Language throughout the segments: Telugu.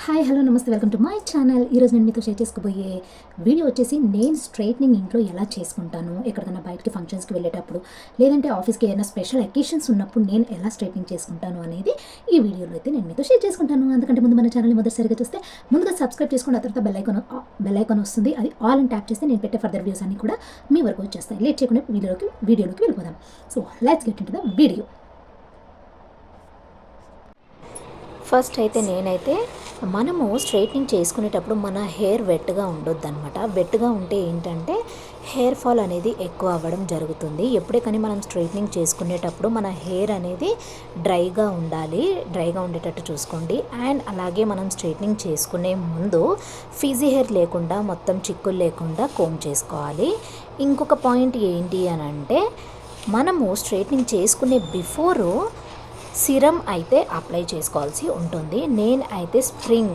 హాయ్ హలో నమస్తే వెల్కమ్ టు మై ఛానల్. ఈరోజు నేను మీతో షేర్ చేసుకోబోయే వీడియో వచ్చేసి నేను స్ట్రైట్నింగ్ ఇంట్లో ఎలా చేసుకుంటాను ఎక్కడికైనా బయటకి ఫంక్షన్స్కి వెళ్ళేటప్పుడు లేదంటే ఆఫీస్కి ఏదైనా స్పెషల్ అకేషన్స్ ఉన్నప్పుడు నేను ఎలా స్ట్రైట్నింగ్ చేసుకుంటాను అనేది ఈ వీడియోలో అయితే నేను మీతో షేర్ చేసుకుంటాను. అందుకంటే ముందు మన ఛానల్ని మొదటిసారిగా చూస్తే ముందుగా సబ్స్క్రైబ్ చేసుకున్న ఆ తర్వాత బెల్ ఐకాన్ బెల్ ఐకాన్ వస్తుంది. అది ఆల్ అని ట్యాప్ చేస్తే నేను పెట్టే ఫర్దర్ వీడియోస్ అన్ని కూడా మీ వరకు వచ్చేస్తాయి. లేట్ చేయకుండా వీడియోలోకి వీడియోలోకి వెళ్ళిపోదాం. So let's get in the video. First అయితే నేనైతే మనము స్ట్రైట్నింగ్ చేసుకునేటప్పుడు మన హెయిర్ వెట్గా ఉండొద్దు అనమాట వెట్గా ఉంటే ఏంటంటే హెయిర్ ఫాల్ అనేది ఎక్కువ అవ్వడం జరుగుతుంది. ఎప్పుడే కానీ మనం స్ట్రైట్నింగ్ చేసుకునేటప్పుడు మన హెయిర్ అనేది డ్రైగా ఉండాలి. డ్రైగా ఉండేటట్టు చూసుకోండి. అండ్ అలాగే మనం స్ట్రైట్నింగ్ చేసుకునే ముందు ఫీజీ హెయిర్ లేకుండా మొత్తం చిక్కులు లేకుండా కోమ్ చేసుకోవాలి. ఇంకొక పాయింట్ ఏంటి అని అంటే మనము స్ట్రైట్నింగ్ చేసుకునే బిఫోరు సిరం అయితే అప్లై చేసుకోవాల్సి ఉంటుంది. నేను అయితే స్ప్రింగ్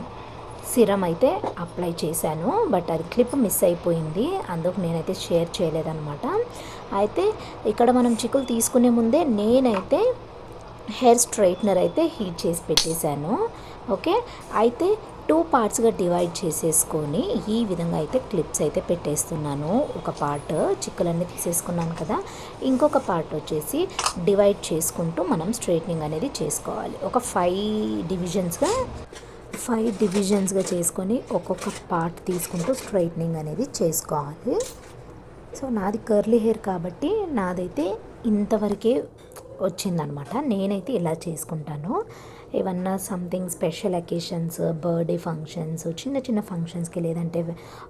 సిరం అయితే అప్లై చేశాను. బట్ అది క్లిప్ మిస్ అయిపోయింది. అందుకు నేనైతే షేర్ చేయలేదన్నమాట. అయితే ఇక్కడ మనం చిక్కులు తీసుకునే ముందే నేనైతే హెయిర్ స్ట్రైట్నర్ అయితే హీట్ చేసి పెట్టేశాను. ఓకే? అయితే టూ పార్ట్స్గా డివైడ్ చేసేసుకొని ఈ విధంగా అయితే క్లిప్స్ అయితే పెట్టేస్తున్నాను. ఒక పార్ట్ చిక్కులన్నీ తీసేసుకున్నాను కదా ఇంకొక పార్ట్ వచ్చేసి డివైడ్ చేసుకుంటూ మనం స్ట్రైట్నింగ్ అనేది చేసుకోవాలి. ఒక ఫైవ్ డివిజన్స్గా ఫైవ్ డివిజన్స్గా చేసుకొని ఒక్కొక్క పార్ట్ తీసుకుంటూ స్ట్రైట్నింగ్ అనేది చేసుకోవాలి. సో నాది కర్లీ హెయిర్ కాబట్టి నాదైతే ఇంతవరకే వచ్చిందనమాట. నేనైతే ఇలా చేసుకుంటాను. ఏమన్నా something special occasions birthday functions చిన్న చిన్న ఫంక్షన్స్కి లేదంటే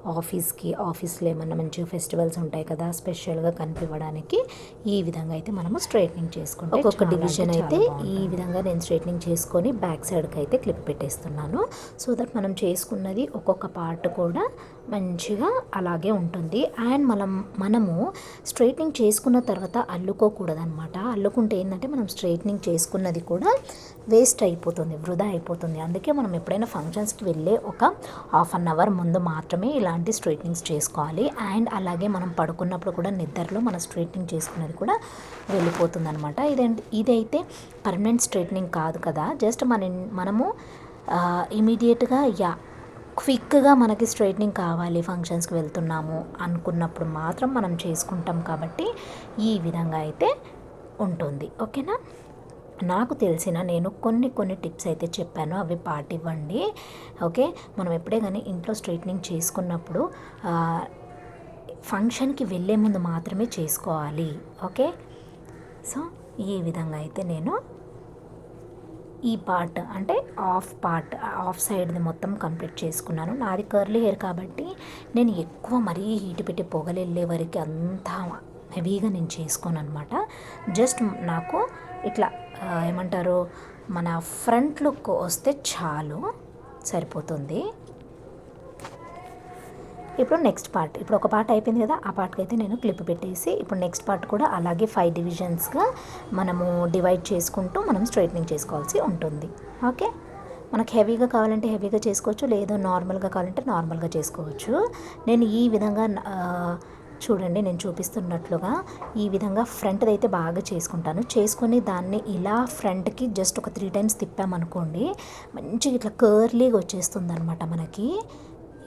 ఆఫీస్కి ఆఫీస్లో ఏమన్నా మంచి ఫెస్టివల్స్ ఉంటాయి కదా స్పెషల్గా కనిపించడానికి ఈ విధంగా అయితే మనము స్ట్రైట్నింగ్ చేసుకుంటాం ఒక్కొక్క డివిజన్ అయితే ఈ విధంగా నేను స్ట్రైట్నింగ్ చేసుకొని బ్యాక్ సైడ్కి అయితే క్లిప్ పెట్టేస్తున్నాను. సో దట్ మనం చేసుకున్నది ఒక్కొక్క పార్ట్ కూడా మంచిగా అలాగే ఉంటుంది. అండ్ మనం మనము స్ట్రైట్నింగ్ చేసుకున్న తర్వాత అల్లుకోకూడదు అనమాట అల్లుకుంటే ఏంటంటే మనం స్ట్రైట్నింగ్ చేసుకున్నది కూడా వేస్ట్ అయిపోతుంది వృధా అయిపోతుంది. అందుకే మనం ఎప్పుడైనా ఫంక్షన్స్కి వెళ్ళే ఒక హాఫ్ అన్ అవర్ ముందు మాత్రమే ఇలాంటి స్ట్రైట్నింగ్స్ చేసుకోవాలి. అండ్ అలాగే మనం పడుకున్నప్పుడు కూడా నిద్రలో మన స్ట్రైట్నింగ్ చేసుకున్నది కూడా వెళ్ళిపోతుంది అనమాట ఇదేంటి ఇదైతే పర్మనెంట్ స్ట్రైట్నింగ్ కాదు కదా. జస్ట్ మన మనము ఇమీడియట్గా యా క్విక్గా మనకి స్ట్రైట్నింగ్ కావాలి ఫంక్షన్స్కి వెళ్తున్నాము అనుకున్నప్పుడు మాత్రం మనం చేసుకుంటాం కాబట్టి ఈ విధంగా అయితే ఉంటుంది. ఓకేనా? నాకు తెలిసిన నేను కొన్ని కొన్ని టిప్స్ అయితే చెప్పాను అవి పాటివ్వండి. ఓకే? మనం ఎప్పుడే కానీ ఇంట్లో స్ట్రైట్నింగ్ చేసుకున్నప్పుడు ఫంక్షన్కి వెళ్ళే ముందు మాత్రమే చేసుకోవాలి. ఓకే? సో ఈ విధంగా అయితే నేను ఈ పార్ట్ అంటే ఆఫ్ పార్ట్ ఆఫ్ సైడ్ది మొత్తం కంప్లీట్ చేసుకున్నాను. నాది కర్లీ హెయిర్ కాబట్టి నేను ఎక్కువ మరీ హీట్ పెట్టి పొగలు వెళ్ళే వరకు అంతా హెవీగా నేను చేసుకోను అనమాట జస్ట్ నాకు ఇట్లా ఏమంటారు? మన ఫ్రంట్ లుక్ వస్తే చాలు సరిపోతుంది. ఇప్పుడు నెక్స్ట్ పార్ట్. ఇప్పుడు ఒక పార్ట్ అయిపోయింది కదా ఆ పార్ట్కి అయితే నేను క్లిప్ పెట్టేసి ఇప్పుడు నెక్స్ట్ పార్ట్ కూడా అలాగే ఫైవ్ డివిజన్స్గా మనము డివైడ్ చేసుకుంటూ మనం స్ట్రైట్నింగ్ చేసుకోవాల్సి ఉంటుంది. ఓకే? మనకు హెవీగా కావాలంటే హెవీగా చేసుకోవచ్చు లేదు నార్మల్గా కావాలంటే నార్మల్గా చేసుకోవచ్చు. నేను ఈ విధంగా చూడండి నేను చూపిస్తున్నట్లుగా ఈ విధంగా ఫ్రంట్ది అయితే బాగా చేసుకుంటాను. చేసుకొని దాన్ని ఇలా ఫ్రంట్కి జస్ట్ ఒక త్రీ టైమ్స్ తిప్పామనుకోండి మంచిగా ఇట్లా కర్లీగా వచ్చేస్తుంది అనమాట మనకి.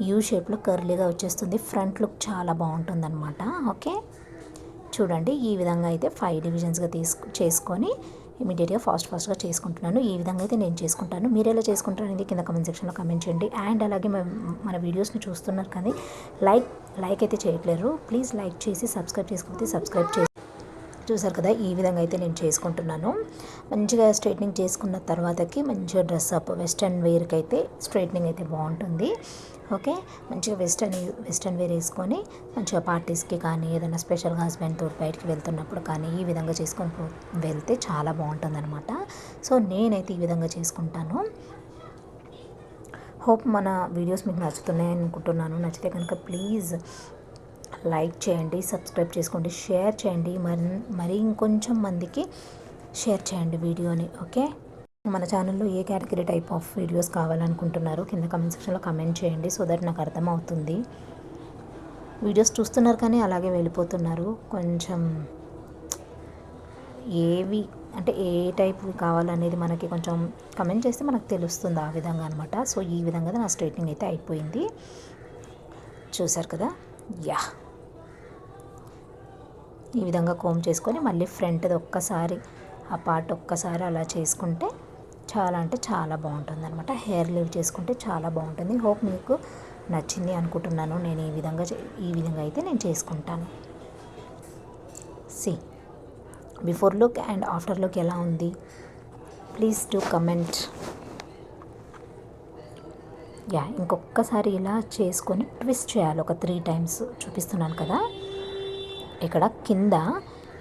యూ షేప్లో కర్లీగా వచ్చేస్తుంది. ఫ్రంట్ లుక్ చాలా బాగుంటుంది అనమాట ఓకే చూడండి ఈ విధంగా అయితే ఫైవ్ డివిజన్స్గా తీసుకు చేసుకొని ఇమీడియట్గా ఫాస్ట్ ఫాస్ట్గా చేసుకుంటున్నాను. ఈ విధంగా అయితే నేను చేసుకుంటాను. మీరు ఎలా చేసుకుంటారు అనేది కింద కమెంట్ సెక్షన్లో కమెంట్ చేయండి. అండ్ అలాగే మన వీడియోస్ని చూస్తున్నారు కానీ లైక్ లైక్ అయితే చేయట్లేరు. ప్లీజ్ లైక్ చేసి సబ్స్క్రైబ్ చేసుకోకపోతే సబ్స్క్రైబ్ చేసి చూసారు కదా ఈ విధంగా అయితే నేను చేసుకుంటున్నాను. మంచిగా స్ట్రైట్నింగ్ చేసుకున్న తర్వాతకి మంచిగా డ్రెస్ అప్ వెస్ట్రన్ వేర్కి అయితే స్ట్రైట్నింగ్ అయితే బాగుంటుంది. ఓకే? మంచిగా వెస్ట్రన్ వెస్ట్రన్ వేర్ వేసుకొని మంచిగా పార్టీస్కి కానీ ఏదైనా స్పెషల్గా హస్బెండ్ తోటి బయటికి వెళ్తున్నప్పుడు కానీ ఈ విధంగా చేసుకొని వెళ్తే చాలా బాగుంటుంది అనమాట సో నేనైతే ఈ విధంగా చేసుకుంటాను. హోప్ మన వీడియోస్ మీకు నచ్చుతున్నాయి అనుకుంటున్నాను. నచ్చితే కనుక ప్లీజ్ లైక్ చేయండి సబ్స్క్రైబ్ చేసుకోండి షేర్ చేయండి మరి మరి ఇంకొంచెం మందికి షేర్ చేయండి వీడియోని ఓకే? మన ఛానల్లో ఏ కేటగిరీ టైప్ ఆఫ్ వీడియోస్ కావాలనుకుంటున్నారు కింద కమెంట్ సెక్షన్లో కమెంట్ చేయండి సో దట్ నాకు అర్థమవుతుంది. వీడియోస్ చూస్తున్నారు కానీ అలాగే వెళ్ళిపోతున్నారు. కొంచెం ఏవి అంటే ఏ టైప్ కావాలనేది మనకి కొంచెం కమెంట్ చేస్తే మనకు తెలుస్తుంది ఆ విధంగా అనమాట సో ఈ విధంగా నా స్ట్రైట్నింగ్ అయితే అయిపోయింది. చూసారు కదా? యా. ఈ విధంగా కోమ్ చేసుకొని మళ్ళీ ఫ్రంట్ది ఒక్కసారి ఆ పార్ట్ ఒక్కసారి అలా చేసుకుంటే చాలా అంటే చాలా బాగుంటుంది అనమాట హెయిర్ లీవ్ చేసుకుంటే చాలా బాగుంటుంది. హోప్ మీకు నచ్చింది అనుకుంటున్నాను. నేను ఈ విధంగా ఈ విధంగా అయితే నేను చేసుకుంటాను. See before look and after look ఎలా ఉంది? ప్లీజ్ టు కమెంట్ యా ఇంకొకసారి ఇలా చేసుకొని ట్విస్ట్ చేయాలి. ఒక త్రీ టైమ్స్ చూపిస్తున్నాను కదా. ఇక్కడ కింద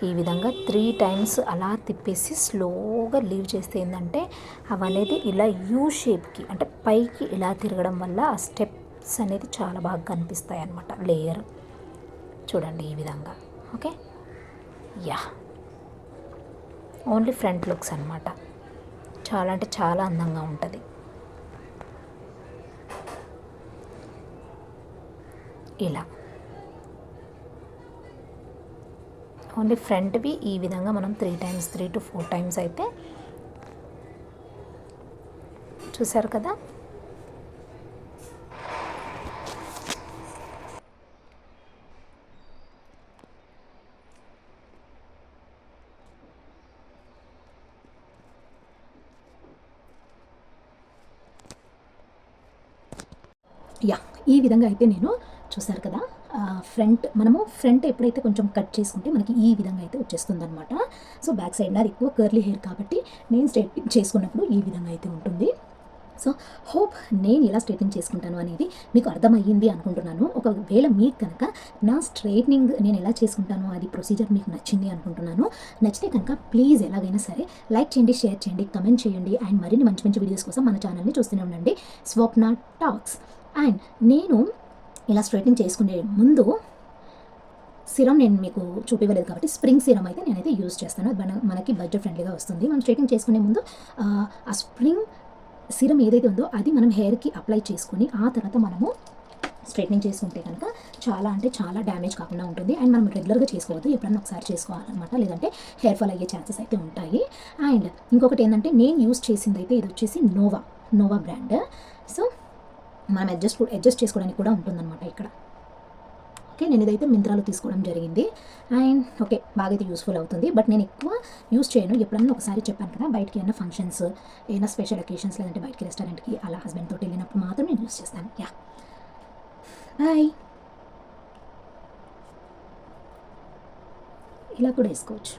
ఈ విధంగా త్రీ టైమ్స్ అలా తిప్పేసి స్లోగా లీవ్ చేస్తే ఏంటంటే అవనేది ఇలా యూ షేప్కి అంటే పైకి ఇలా తిరగడం వల్ల ఆ స్టెప్స్ అనేది చాలా బాగా కనిపిస్తాయి అన్నమాట. లేయర్ చూడండి ఈ విధంగా. Okay yeah only front looks అనమాట చాలా అంటే చాలా అందంగా ఉంటుంది. ఇలా. ఓన్లీ ఫ్రంట్వి ఈ విధంగా మనం three times three to four times అయితే చూసారు కదా? యా ఈ విధంగా అయితే నేను చూసారు కదా? ఫ్రంట్ మనము ఫ్రంట్ ఎప్పుడైతే కొంచెం కట్ చేసుకుంటే మనకి ఈ విధంగా అయితే వచ్చేస్తుంది అనమాట సో బ్యాక్ సైడ్ నాది ఎక్కువ కర్లీ హెయిర్ కాబట్టి నేను స్ట్రైట్ చేసుకున్నప్పుడు ఈ విధంగా అయితే ఉంటుంది. సో హోప్ నేను ఎలా స్ట్రైట్నింగ్ చేసుకుంటాను అనేది మీకు అర్థమయ్యింది అనుకుంటున్నాను. ఒకవేళ మీకు కనుక నా స్ట్రైట్నింగ్ నేను ఎలా చేసుకుంటాను అది ప్రొసీజర్ మీకు నచ్చింది అనుకుంటున్నాను. నచ్చితే కనుక ప్లీజ్ ఎలాగైనా సరే లైక్ చేయండి షేర్ చేయండి కమెంట్ చేయండి అండ్ మరిన్ని మంచి మంచి వీడియోస్ కోసం మన ఛానల్ని చూస్తూనే ఉండండి. స్వప్న టాక్స్ అండ్ నేను ఇలా స్ట్రైట్నింగ్ చేసుకునే ముందు సిరం నేను మీకు చూపివ్వలేదు కాబట్టి స్ప్రింగ్ సిరం అయితే నేనైతే యూజ్ చేస్తాను. అది మన మనకి బడ్జెట్ ఫ్రెండ్లీగా వస్తుంది. మనం స్ట్రైటింగ్ చేసుకునే ముందు ఆ స్ప్రింగ్ సిరం ఏదైతే ఉందో అది మనం హెయిర్కి అప్లై చేసుకుని ఆ తర్వాత మనము స్ట్రైట్నింగ్ చేసుకుంటే కనుక చాలా అంటే చాలా డ్యామేజ్ కాకుండా ఉంటుంది. అండ్ మనం రెగ్యులర్గా చేసుకోవద్దు. ఎప్పుడన్నా ఒకసారి చేసుకోవాలన్నమాట. లేదంటే హెయిర్ ఫాల్ అయ్యే ఛాన్సెస్ అయితే ఉంటాయి. అండ్ ఇంకొకటి ఏంటంటే నేను యూస్ చేసింది అయితే ఇది వచ్చేసి నోవా నోవా బ్రాండ్ సో మనం అడ్జస్ట్ అడ్జస్ట్ చేసుకోవడానికి కూడా ఉంటుందన్నమాట ఇక్కడ. ఓకే నేను ఇదైతే మింత్రాలు తీసుకోవడం జరిగింది. అండ్ ఓకే బాగా అయితే యూస్ఫుల్ అవుతుంది. బట్ నేను ఎక్కువ యూస్ చేయను. ఎప్పుడన్నా ఒకసారి చెప్పాను కదా బయటికి ఏమైనా ఫంక్షన్స్ ఏమైనా స్పెషల్ అకేషన్స్ లేదంటే బయటికి రెస్టారెంట్కి అలా హస్బెండ్ తోటి వెళ్ళినప్పుడు మాత్రం నేను యూస్ చేస్తాను. యా బాయ్ ఇలా కూడా వేసుకోవచ్చు.